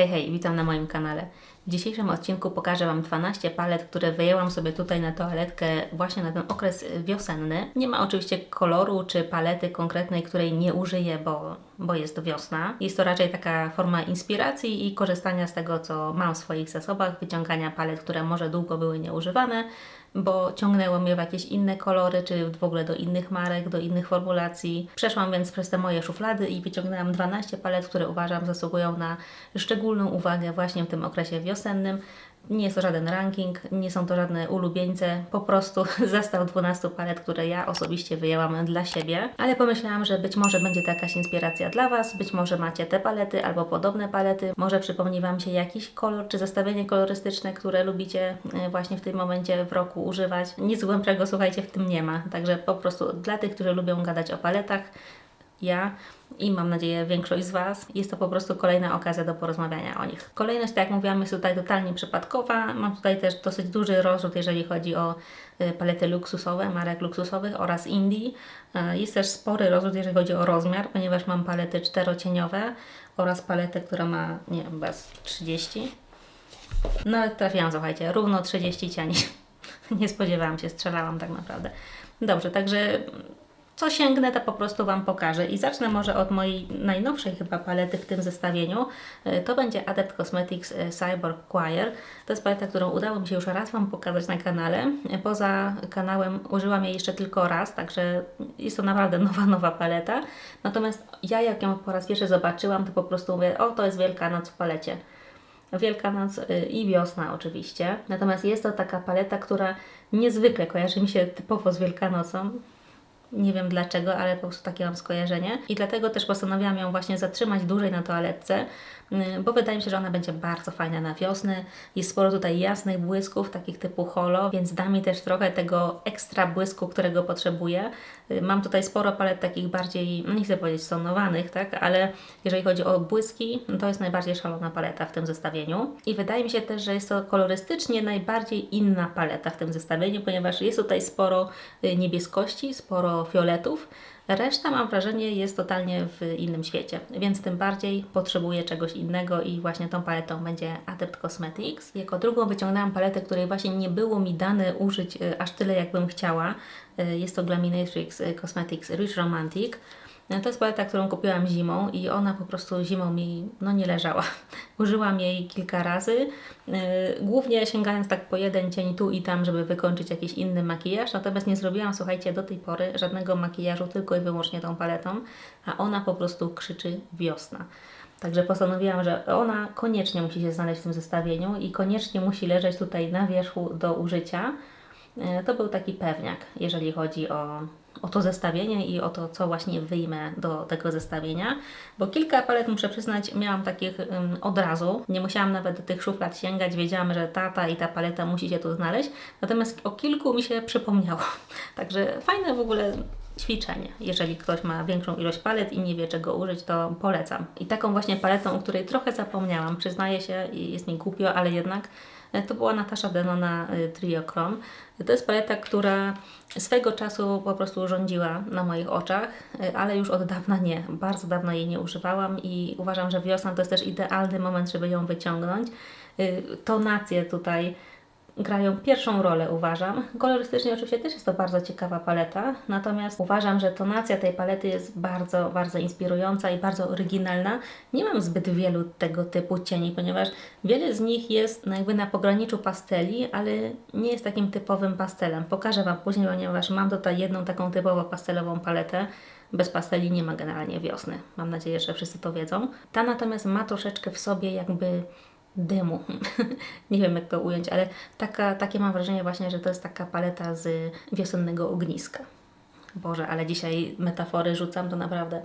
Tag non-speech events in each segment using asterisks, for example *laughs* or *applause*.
Hej, hej, witam na moim kanale. W dzisiejszym odcinku pokażę Wam 12 palet, które wyjęłam sobie tutaj na toaletkę właśnie na ten okres wiosenny. Nie ma oczywiście koloru czy palety konkretnej, której nie użyję, bo, bo jest wiosna. Jest to raczej taka forma inspiracji i korzystania z tego, co mam w swoich zasobach, wyciągania palet, które może długo były nieużywane, bo ciągnęło mnie w jakieś inne kolory, czy w ogóle do innych marek, do innych formulacji. Przeszłam więc przez te moje szuflady i wyciągnęłam 12 palet, które uważam zasługują na szczególną uwagę właśnie w tym okresie wiosennym. Nie jest to żaden ranking, nie są to żadne ulubieńce, po prostu *laughs* zestaw 12 palet, które ja osobiście wyjęłam dla siebie, ale pomyślałam, że być może będzie to jakaś inspiracja dla Was, być może macie te palety albo podobne palety, może przypomni Wam się jakiś kolor czy zestawienie kolorystyczne, które lubicie e, właśnie w tym momencie w roku używać. Nic głębszego, słuchajcie, w tym nie ma, także po prostu dla tych, którzy lubią gadać o paletach, ja i mam nadzieję większość z Was. Jest to po prostu kolejna okazja do porozmawiania o nich. Kolejność, tak jak mówiłam, jest tutaj totalnie przypadkowa. Mam tutaj też dosyć duży rozrzut, jeżeli chodzi o y, palety luksusowe, marek luksusowych oraz indie. Y, Jest też spory rozrzut, jeżeli chodzi o rozmiar, ponieważ mam palety czterocieniowe oraz paletę, która ma, nie wiem, bez 30. Nawet trafiłam, słuchajcie, równo 30 cieni. *laughs* Nie spodziewałam się, strzelałam tak naprawdę. Dobrze, także co sięgnę, to po prostu Wam pokażę. I zacznę może od mojej najnowszej chyba palety w tym zestawieniu. Y, To będzie Adept Cosmetics y, Cyborg Choir. To jest paleta, którą udało mi się już raz Wam pokazać na kanale. Y, Poza kanałem użyłam jej jeszcze tylko raz, także jest to naprawdę *laughs* nowa, nowa paleta. Natomiast ja jak ją po raz pierwszy zobaczyłam, to po prostu mówię, o to jest Wielkanoc w palecie. Wielkanoc i wiosna oczywiście. Natomiast jest to taka paleta, która niezwykle kojarzy mi się typowo z Wielkanocą. Nie wiem dlaczego, ale po prostu takie mam skojarzenie. I dlatego też postanowiłam ją właśnie zatrzymać dłużej na toaletce, y, bo wydaje mi się, że ona będzie bardzo fajna na wiosnę. Jest sporo tutaj jasnych błysków, takich typu holo, więc da mi też trochę tego ekstra błysku, którego potrzebuję. Y, Mam tutaj sporo palet takich bardziej, no nie chcę powiedzieć stonowanych, tak, ale jeżeli chodzi o błyski, no to jest najbardziej szalona paleta w tym zestawieniu. I wydaje mi się też, że jest to kolorystycznie najbardziej inna paleta w tym zestawieniu, ponieważ jest tutaj sporo y, niebieskości, sporo fioletów. Reszta, mam wrażenie, jest totalnie w innym świecie, więc tym bardziej potrzebuję czegoś innego i właśnie tą paletą będzie Adept Cosmetics. Jako drugą wyciągnęłam paletę, której właśnie nie było mi dane użyć y, aż tyle, jakbym chciała. Y, Jest to Glaminatrix y, Cosmetics Rich Romantic. No, To jest paleta, którą kupiłam zimą i ona po prostu zimą mi no, nie leżała. *laughs* Użyłam jej kilka razy, yy, głównie sięgając tak po jeden cień tu i tam, żeby wykończyć jakiś inny makijaż, natomiast nie zrobiłam, słuchajcie, do tej pory żadnego makijażu tylko i wyłącznie tą paletą, a ona po prostu krzyczy wiosna. Także postanowiłam, że ona koniecznie musi się znaleźć w tym zestawieniu i koniecznie musi leżeć tutaj na wierzchu do użycia. E, To był taki pewniak, jeżeli chodzi o, o to zestawienie i o to, co właśnie wyjmę do tego zestawienia. Bo kilka palet, muszę przyznać, miałam takich ym, od razu. Nie musiałam nawet do tych szuflad sięgać. Wiedziałam, że ta, ta i ta paleta musi się tu znaleźć. Natomiast o kilku mi się przypomniało. *laughs* Także fajne w ogóle ćwiczenie. Jeżeli ktoś ma większą ilość palet i nie wie czego użyć, to polecam. I taką właśnie paletą, o której trochę zapomniałam, przyznaję się, i jest mi głupio, ale jednak e, to była Natasza Denona y, Trio Chrome. To jest paleta, która swego czasu po prostu rządziła na moich oczach, y, ale już od dawna nie. Bardzo dawno jej nie używałam i uważam, że wiosna to jest też idealny moment, żeby ją wyciągnąć. Tonacje tutaj grają pierwszą rolę, uważam. Kolorystycznie oczywiście też jest to bardzo ciekawa paleta, natomiast uważam, że tonacja tej palety jest bardzo, bardzo inspirująca i bardzo oryginalna. Nie mam zbyt wielu tego typu cieni, ponieważ wiele z nich jest no jakby na pograniczu pasteli, ale nie jest takim typowym pastelem. Pokażę Wam później, ponieważ mam tutaj jedną taką typowo pastelową paletę. Bez pasteli nie ma generalnie wiosny. Mam nadzieję, że wszyscy to wiedzą. Ta natomiast ma troszeczkę w sobie jakby dymu. *laughs* nie wiem jak to ująć, ale taka, takie mam wrażenie właśnie, że to jest taka paleta z wiosennego ogniska. Boże, ale dzisiaj metafory rzucam, to naprawdę.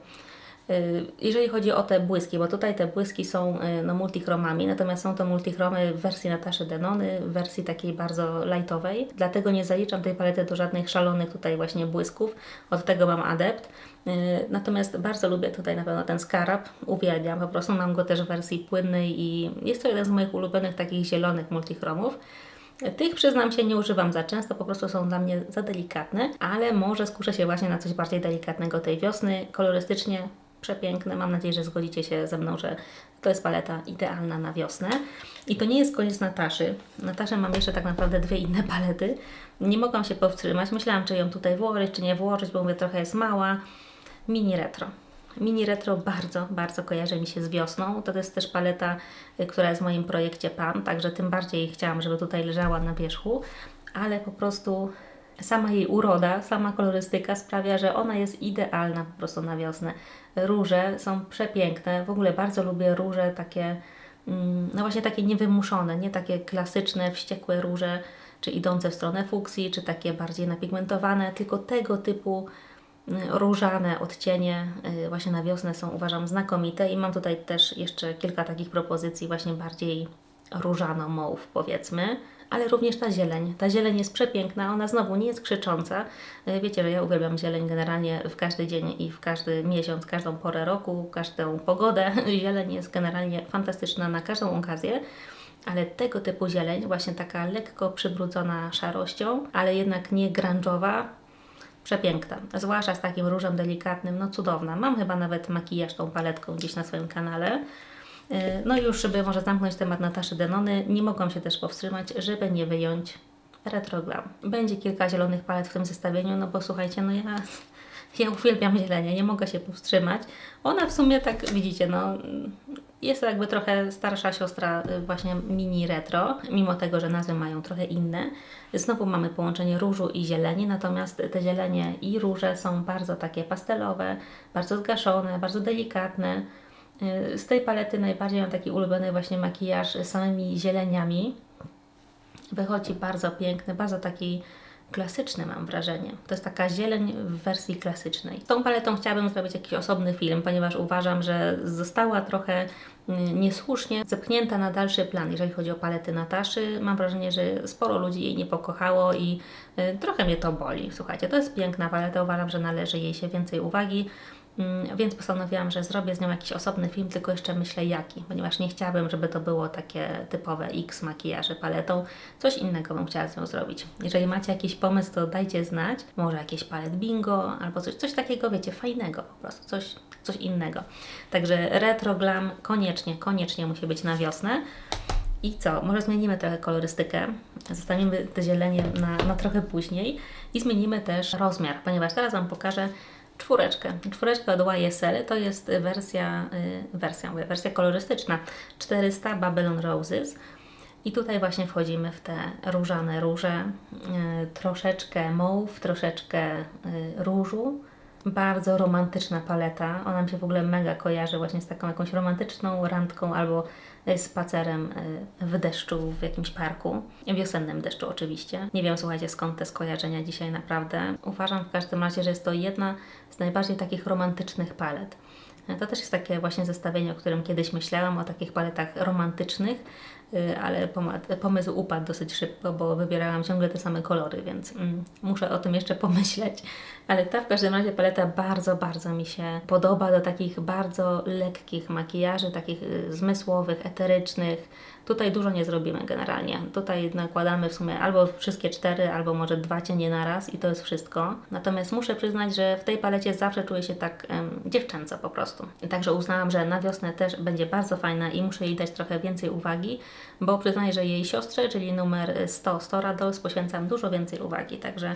Y, Jeżeli chodzi o te błyski, bo tutaj te błyski są y, no, multichromami, natomiast są to multichromy w wersji Nataszy Denony, w wersji takiej bardzo lightowej, dlatego nie zaliczam tej palety do żadnych szalonych tutaj właśnie błysków, od tego mam adept. Y, Natomiast bardzo lubię tutaj na pewno ten skarab, uwielbiam, po prostu mam go też w wersji płynnej i jest to jeden z moich ulubionych takich zielonych multichromów. Tych przyznam się nie używam za często, po prostu są dla mnie za delikatne, ale może skuszę się właśnie na coś bardziej delikatnego tej wiosny. Kolorystycznie przepiękne. Mam nadzieję, że zgodzicie się ze mną, że to jest paleta idealna na wiosnę. I to nie jest koniec Nataszy. Nataszę mam jeszcze tak naprawdę dwie inne palety. Nie mogłam się powstrzymać. Myślałam, czy ją tutaj włożyć, czy nie włożyć, bo mówię, trochę jest mała. Mini retro. Mini retro bardzo, bardzo kojarzy mi się z wiosną. To jest też paleta, y, która jest w moim projekcie PAN, także tym bardziej chciałam, żeby tutaj leżała na wierzchu, ale po prostu sama jej uroda, sama kolorystyka sprawia, że ona jest idealna po prostu na wiosnę. Róże są przepiękne, w ogóle bardzo lubię róże takie, mm, no właśnie takie niewymuszone, nie takie klasyczne, wściekłe róże, czy idące w stronę fuksji, czy takie bardziej napigmentowane, tylko tego typu różane odcienie y, właśnie na wiosnę są uważam znakomite i mam tutaj też jeszcze kilka takich propozycji właśnie bardziej różano-mauve powiedzmy. Ale również ta zieleń. Ta zieleń jest przepiękna, ona znowu nie jest krzycząca. Y, Wiecie, że ja uwielbiam zieleń generalnie w każdy dzień i w każdy miesiąc, każdą porę roku, każdą pogodę. *laughs* Zieleń jest generalnie fantastyczna na każdą okazję. Ale tego typu zieleń, właśnie taka lekko przybrudzona szarością, ale jednak nie grunge'owa, Przepiękna, zwłaszcza z takim różem delikatnym, no cudowna. Mam chyba nawet makijaż tą paletką gdzieś na swoim kanale. Yy, No i już, żeby może zamknąć temat Nataszy Denony, nie mogłam się też powstrzymać, żeby nie wyjąć Retro Glam. Będzie kilka zielonych palet w tym zestawieniu, no bo słuchajcie, no ja, ja uwielbiam zielenie, nie mogę się powstrzymać. Ona w sumie tak, widzicie, no jest to jakby trochę starsza siostra y, właśnie mini retro, mimo tego, że nazwy mają trochę inne. Znowu mamy połączenie różu i zieleni, natomiast te zielenie i róże są bardzo takie pastelowe, bardzo zgaszone, bardzo delikatne. Y, Z tej palety najbardziej mam taki ulubiony właśnie makijaż z samymi zieleniami. Wychodzi bardzo piękny, bardzo taki klasyczny mam wrażenie. To jest taka zieleń w wersji klasycznej. Z tą paletą chciałabym zrobić jakiś osobny film, ponieważ uważam, że została trochę mm, niesłusznie zepchnięta na dalszy plan, jeżeli chodzi o palety Nataszy. Mam wrażenie, że sporo ludzi jej nie pokochało i y, trochę mnie to boli. Słuchajcie, to jest piękna paleta, uważam, że należy jej się więcej uwagi. Mm, Więc postanowiłam, że zrobię z nią jakiś osobny film, tylko jeszcze myślę jaki, ponieważ nie chciałabym, żeby to było takie typowe X makijaże paletą. Coś innego bym chciała z nią zrobić. Jeżeli macie jakiś pomysł, to dajcie znać. Może jakiś palet bingo albo coś, coś takiego, wiecie, fajnego po prostu, coś, coś innego. Także retro glam koniecznie, koniecznie musi być na wiosnę. I co? Może zmienimy trochę kolorystykę, zostawimy te zielenie na, na trochę później i zmienimy też rozmiar, ponieważ teraz Wam pokażę czwóreczkę. Czwóreczka od YSL to jest wersja, y, wersja, mówię, wersja kolorystyczna 400 Babylon Roses. I tutaj właśnie wchodzimy w te różane róże, y, troszeczkę mauve, troszeczkę y, różu. Bardzo romantyczna paleta. Ona mi się w ogóle mega kojarzy właśnie z taką jakąś romantyczną randką albo spacerem y, w deszczu w jakimś parku. Wiosennym deszczu oczywiście. Nie wiem, słuchajcie, skąd te skojarzenia dzisiaj naprawdę. Uważam w każdym razie, że jest to jedna z najbardziej takich romantycznych palet. To też jest takie właśnie zestawienie, o którym kiedyś myślałam, o takich paletach romantycznych, y, ale pomysł upadł dosyć szybko, bo wybierałam ciągle te same kolory, więc mm, muszę o tym jeszcze pomyśleć. Ale ta w każdym razie paleta bardzo, bardzo mi się podoba do takich bardzo lekkich makijaży, takich y, zmysłowych, eterycznych. Tutaj dużo nie zrobimy generalnie. Tutaj nakładamy w sumie albo wszystkie cztery, albo może dwa cienie na raz i to jest wszystko. Natomiast muszę przyznać, że w tej palecie zawsze czuję się tak em, dziewczęco po prostu. Także uznałam, że na wiosnę też będzie bardzo fajna i muszę jej dać trochę więcej uwagi, bo przyznaję, że jej siostrze, czyli numer 100, 100 Dolls, poświęcam dużo więcej uwagi. Także y,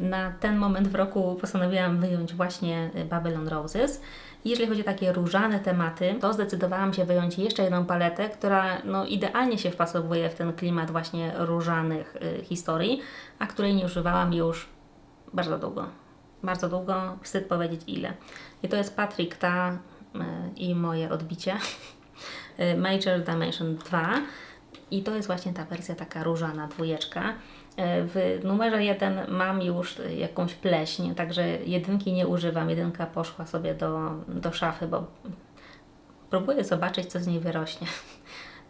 na ten moment w roku postanowiłam wyjąć właśnie Babylon Roses. Jeżeli chodzi o takie różane tematy, to zdecydowałam się wyjąć jeszcze jedną paletę, która no, idealnie się wpasowuje w ten klimat właśnie różanych y, historii, a której nie używałam już bardzo długo. Bardzo długo, wstyd powiedzieć ile. I to jest Patrick Ta y, i moje odbicie. *laughs* Y, Major Dimension 2. I to jest właśnie ta wersja taka różana, dwójeczka. E, W numerze 1 mam już e, jakąś pleśń, także jedynki nie używam. Jedynka poszła sobie do, do szafy, bo próbuję zobaczyć, co z niej wyrośnie. *laughs*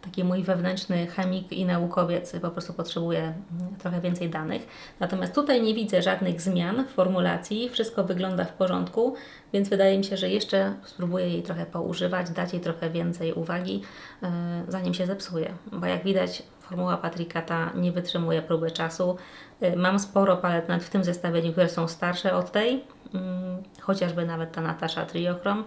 Taki mój wewnętrzny chemik i naukowiec po prostu potrzebuje mm, trochę więcej danych. Natomiast tutaj nie widzę żadnych zmian w formulacji, wszystko wygląda w porządku, więc wydaje mi się, że jeszcze spróbuję jej trochę poużywać, dać jej trochę więcej uwagi, yy, zanim się zepsuje. Bo jak widać, formuła Patryka ta nie wytrzymuje próby czasu. Yy, Mam sporo palet nawet w tym zestawieniu, które są starsze od tej, mm, chociażby nawet ta Natasza Triochrom.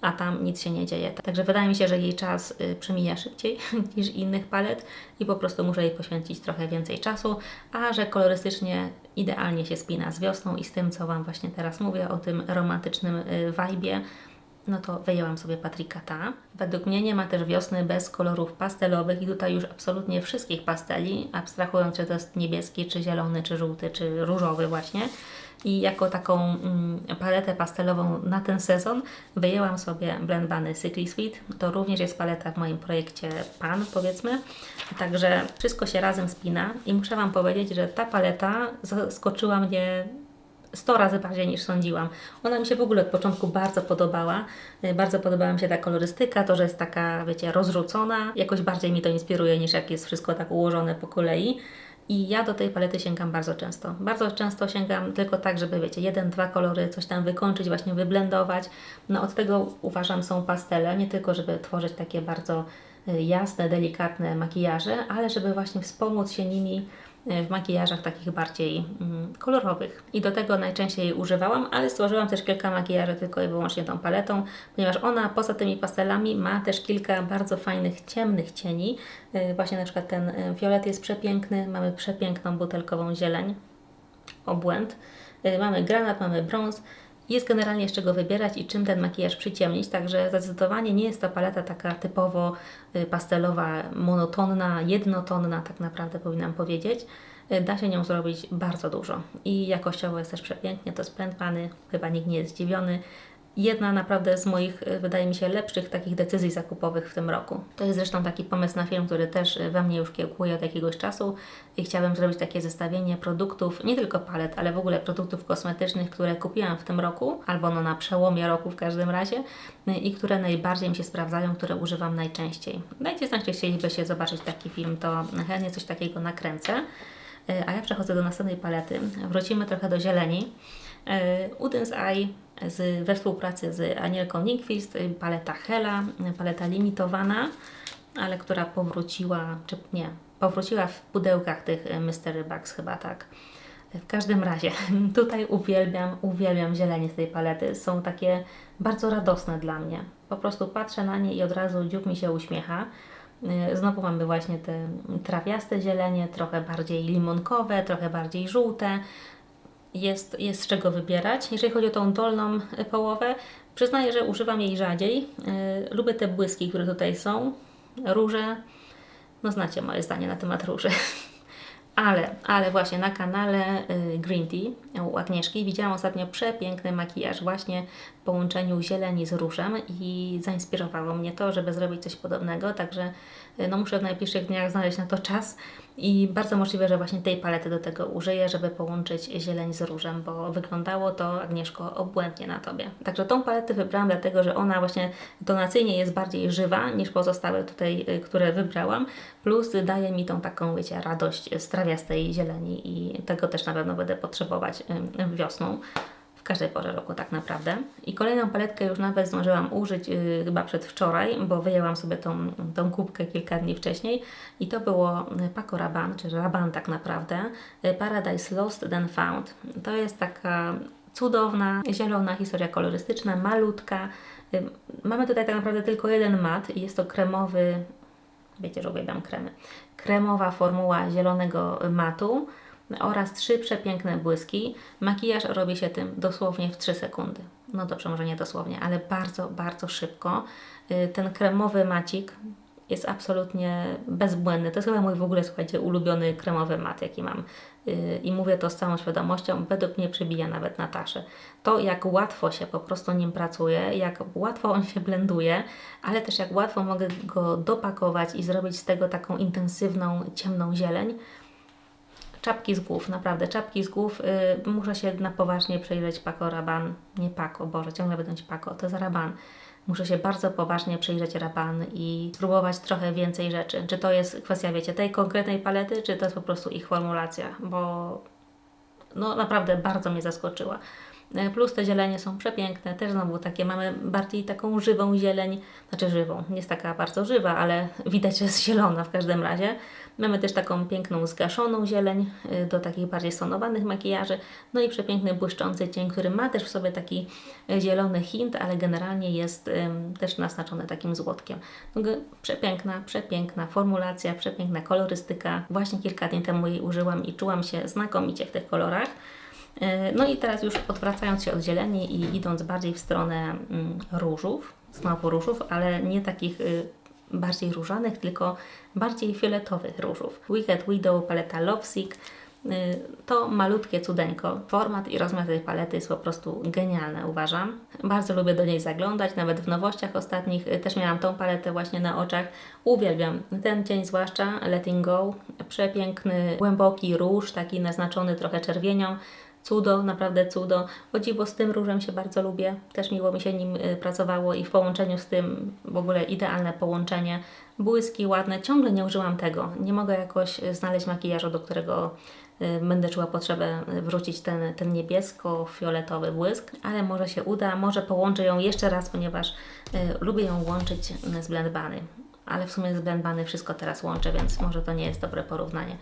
a tam nic się nie dzieje. Także wydaje mi się, że jej czas y, przemija szybciej *laughs* niż innych palet i po prostu muszę jej poświęcić trochę więcej czasu, a że kolorystycznie idealnie się spina z wiosną i z tym, co Wam właśnie teraz mówię, o tym romantycznym y, vibe'ie, no to wyjęłam sobie Patryka Ta. Według mnie nie ma też wiosny bez kolorów pastelowych i tutaj już absolutnie wszystkich pasteli, abstrahując, czy to jest niebieski, czy zielony, czy żółty, czy różowy właśnie. I jako taką mm, paletę pastelową na ten sezon wyjęłam sobie Blend Bunny Sickly Sweet. To również jest paleta w moim projekcie Pan, powiedzmy. Także wszystko się razem spina i muszę Wam powiedzieć, że ta paleta zaskoczyła mnie 100 razy bardziej niż sądziłam. Ona mi się w ogóle od początku bardzo podobała. Y, Bardzo podobała mi się ta kolorystyka, to, że jest taka, wiecie, rozrzucona. Jakoś bardziej mi to inspiruje niż jak jest wszystko tak ułożone po kolei. I ja do tej palety sięgam bardzo często. Bardzo często sięgam tylko tak, żeby, wiecie, jeden, dwa kolory, coś tam wykończyć, właśnie wyblendować. No od tego uważam są pastele, nie tylko żeby tworzyć takie bardzo y, jasne, delikatne makijaże, ale żeby właśnie wspomóc się nimi w makijażach takich bardziej mm, kolorowych. I do tego najczęściej używałam, ale stworzyłam też kilka makijaży tylko i wyłącznie tą paletą, ponieważ ona poza tymi pastelami ma też kilka bardzo fajnych, ciemnych cieni. Y, Właśnie na przykład ten y, fiolet jest przepiękny, mamy przepiękną butelkową zieleń, obłęd. Mamy granat, mamy brąz. Jest generalnie z czego wybierać i czym ten makijaż przyciemnić, także zdecydowanie nie jest to paleta taka typowo y, pastelowa, monotonna, jednotonna, tak naprawdę powinnam powiedzieć. Y, Da się nią zrobić bardzo dużo i jakościowo jest też przepięknie, to jest Bunny, chyba nikt nie jest zdziwiony. Jedna naprawdę z moich, y, wydaje mi się, lepszych takich decyzji zakupowych w tym roku. To jest zresztą taki pomysł na film, który też y, we mnie już kiełkuje od jakiegoś czasu i chciałabym zrobić takie zestawienie produktów, nie tylko palet, ale w ogóle produktów kosmetycznych, które kupiłam w tym roku, albo no na przełomie roku w każdym razie y, i które najbardziej mi się sprawdzają, które używam najczęściej. Dajcie znać, czy chcielibyście zobaczyć taki film, to chętnie coś takiego nakręcę. A ja przechodzę do następnej palety. Wrócimy trochę do zieleni. Udens Eye z, we współpracy z Anielką Ninkvist, y, paleta Hela, paleta limitowana, ale która powróciła, czy nie, powróciła w pudełkach tych y, Mystery Bugs chyba tak. W każdym razie, *laughs* tutaj uwielbiam, uwielbiam zielenie z tej palety. Są takie bardzo radosne dla mnie. Po prostu patrzę na nie i od razu dziób mi się uśmiecha. Y, Znowu mamy właśnie te trawiaste zielenie, trochę bardziej limonkowe, trochę bardziej żółte. Jest, jest z czego wybierać. Jeżeli chodzi o tą dolną połowę, przyznaję, że używam jej rzadziej. Y, Lubię te błyski, które tutaj są. Róże. No znacie moje zdanie na temat róży. *laughs* Ale, ale właśnie na kanale y, Green Tea u Agnieszki widziałam ostatnio przepiękny makijaż właśnie w połączeniu zieleni z różem i zainspirowało mnie to, żeby zrobić coś podobnego, także no muszę w najbliższych dniach znaleźć na to czas i bardzo możliwe, że właśnie tej palety do tego użyję, żeby połączyć zieleń z różem, bo wyglądało to Agnieszko obłędnie na Tobie. Także tą paletę wybrałam dlatego, że ona właśnie tonacyjnie jest bardziej żywa niż pozostałe tutaj, y, które wybrałam, plus daje mi tą taką, wiecie, radość z trawiastej zieleni i tego też na pewno będę potrzebować wiosną. W każdej porze roku tak naprawdę. I kolejną paletkę już nawet zdążyłam użyć yy, chyba przedwczoraj, bo wyjęłam sobie tą, tą kubkę kilka dni wcześniej i to było y, Paco Rabanne, czy Rabanne tak naprawdę, y, Paradise Lost Then Found. To jest taka cudowna, zielona historia kolorystyczna, malutka. Y, Mamy tutaj tak naprawdę tylko jeden mat i jest to kremowy, wiecie, że uwielbiam kremy, kremowa formuła zielonego matu oraz trzy przepiękne błyski. Makijaż robi się tym dosłownie w 3 sekundy. No dobrze, może nie dosłownie, ale bardzo, bardzo szybko. Y, Ten kremowy macik jest absolutnie bezbłędny. To jest chyba mój w ogóle, słuchajcie, ulubiony kremowy mat, jaki mam. Y, I mówię to z całą świadomością, według mnie przebija nawet Nataszy. To, jak łatwo się po prostu nim pracuje, jak łatwo on się blenduje, ale też jak łatwo mogę go dopakować i zrobić z tego taką intensywną, ciemną zieleń. Czapki z głów, naprawdę, czapki z głów. Y, muszę się na poważnie przejrzeć Paco Rabanne. Nie Paco, Boże, ciągle będę mówić Paco, to jest Rabanne. Muszę się bardzo poważnie przyjrzeć Rabanne i spróbować trochę więcej rzeczy. Czy to jest kwestia, wiecie, tej konkretnej palety, czy to jest po prostu ich formulacja, bo no naprawdę bardzo mnie zaskoczyła. E, Plus te zielenie są przepiękne, też znowu takie mamy bardziej taką żywą zieleń, znaczy żywą, nie jest taka bardzo żywa, ale *laughs* widać, że jest zielona w każdym razie. Mamy też taką piękną zgaszoną zieleń y, do takich bardziej stonowanych makijaży, no i przepiękny błyszczący cień, który ma też w sobie taki y, zielony hint, ale generalnie jest też naznaczony takim złotkiem. No, przepiękna, przepiękna formulacja, przepiękna kolorystyka. Właśnie kilka dni temu jej użyłam i czułam się znakomicie w tych kolorach. E, No i teraz już odwracając się od zieleni i idąc bardziej w stronę mm, różów, znowu różów, ale nie takich y, bardziej różanych, tylko bardziej fioletowych różów. Wicked Widow paleta Lovesick y, to malutkie cudeńko. Format i rozmiar tej palety jest po prostu genialny, uważam. Bardzo lubię do niej zaglądać, nawet w nowościach ostatnich. y, Też miałam tą paletę właśnie na oczach. Uwielbiam ten cień zwłaszcza, Letting Go. Przepiękny, głęboki róż, taki naznaczony trochę czerwienią. Cudo, naprawdę cudo. O dziwo z tym różem się bardzo lubię. Też miło mi się nim y, pracowało i w połączeniu z tym w ogóle idealne połączenie. Błyski ładne. Ciągle nie użyłam tego. Nie mogę jakoś y, znaleźć makijażu, do którego y, będę czuła potrzebę wrócić ten, ten niebiesko-fioletowy błysk, ale może się uda. Może połączę ją jeszcze raz, ponieważ lubię ją łączyć z Blend Bunny. Ale w sumie z Blend Bunny wszystko teraz łączę, więc może to nie jest dobre porównanie.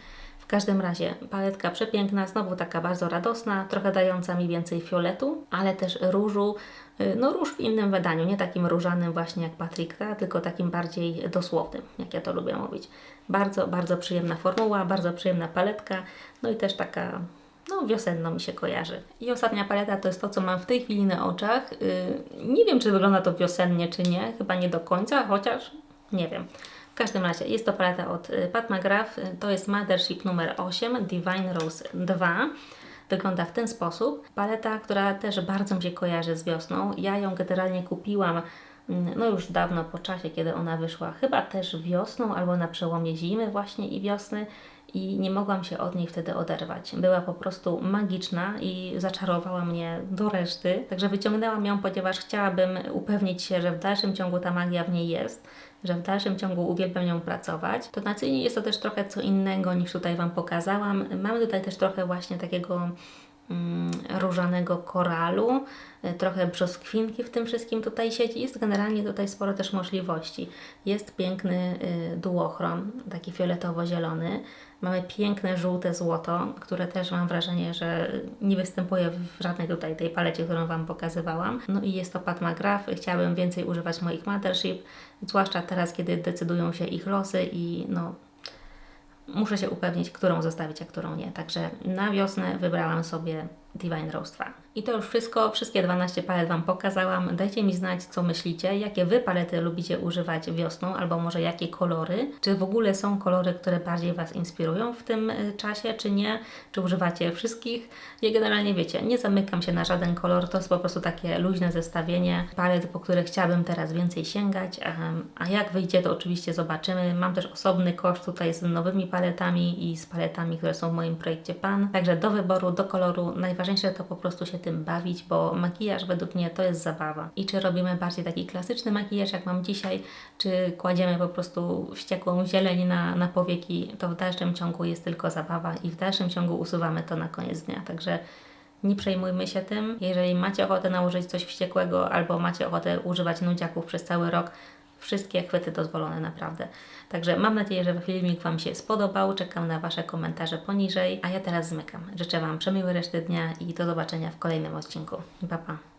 W każdym razie paletka przepiękna, znowu taka bardzo radosna, trochę dająca mi więcej fioletu, ale też różu, y, no róż w innym wydaniu, nie takim różanym właśnie jak Patricka, tylko takim bardziej dosłownym, jak ja to lubię mówić. Bardzo, bardzo przyjemna formuła, bardzo przyjemna paletka, no i też taka no, wiosenno mi się kojarzy. I ostatnia paleta to jest to, co mam w tej chwili na oczach. Yy, nie wiem, czy wygląda to wiosennie, czy nie. Chyba nie do końca, chociaż nie wiem. W każdym razie jest to paleta od y, Pat McGrath. Y, To jest Mothership numer 8, Divine Rose 2. Wygląda w ten sposób. Paleta, która też bardzo mi się kojarzy z wiosną. Ja ją generalnie kupiłam mm, no już dawno po czasie, kiedy ona wyszła. Chyba też wiosną albo na przełomie zimy właśnie i wiosny i nie mogłam się od niej wtedy oderwać. Była po prostu magiczna i zaczarowała mnie do reszty. Także wyciągnęłam ją, ponieważ chciałabym upewnić się, że w dalszym ciągu ta magia w niej jest, że w dalszym ciągu uwielbiam nią pracować. Tonacyjnie jest to też trochę co innego niż tutaj Wam pokazałam. Mamy tutaj też trochę właśnie takiego mm, różanego koralu, y, trochę brzoskwinki w tym wszystkim tutaj siedzi. Jest generalnie tutaj sporo też możliwości. Jest piękny y, duochrom, taki fioletowo-zielony. Mamy piękne żółte złoto, które też mam wrażenie, że nie występuje w żadnej tutaj tej palecie, którą Wam pokazywałam. No i jest to Pat McGrath. Chciałabym więcej używać moich Mothership, zwłaszcza teraz, kiedy decydują się ich losy i no, muszę się upewnić, którą zostawić, a którą nie. Także na wiosnę wybrałam sobie Divine Rose 2. I to już wszystko. Wszystkie 12 palet Wam pokazałam. Dajcie mi znać, co myślicie, jakie Wy palety lubicie używać wiosną, albo może jakie kolory. Czy w ogóle są kolory, które bardziej Was inspirują w tym y, czasie, czy nie? Czy używacie wszystkich? Ja generalnie wiecie, nie zamykam się na żaden kolor. To jest po prostu takie luźne zestawienie palet, po które chciałabym teraz więcej sięgać. A jak wyjdzie, to oczywiście zobaczymy. Mam też osobny koszt tutaj z nowymi paletami i z paletami, które są w moim projekcie PAN. Także do wyboru, do koloru. Najważniejsze to po prostu się tym bawić, bo makijaż według mnie to jest zabawa. I czy robimy bardziej taki klasyczny makijaż, jak mam dzisiaj, czy kładziemy po prostu wściekłą zieleń na, na powieki, to w dalszym ciągu jest tylko zabawa i w dalszym ciągu usuwamy to na koniec dnia. Także nie przejmujmy się tym. Jeżeli macie ochotę nałożyć coś wściekłego albo macie ochotę używać nudziaków przez cały rok, wszystkie chwyty dozwolone naprawdę. Także mam nadzieję, że filmik Wam się spodobał. Czekam na Wasze komentarze poniżej, a ja teraz zmykam. Życzę Wam przemiłej reszty dnia i do zobaczenia w kolejnym odcinku. Pa, pa.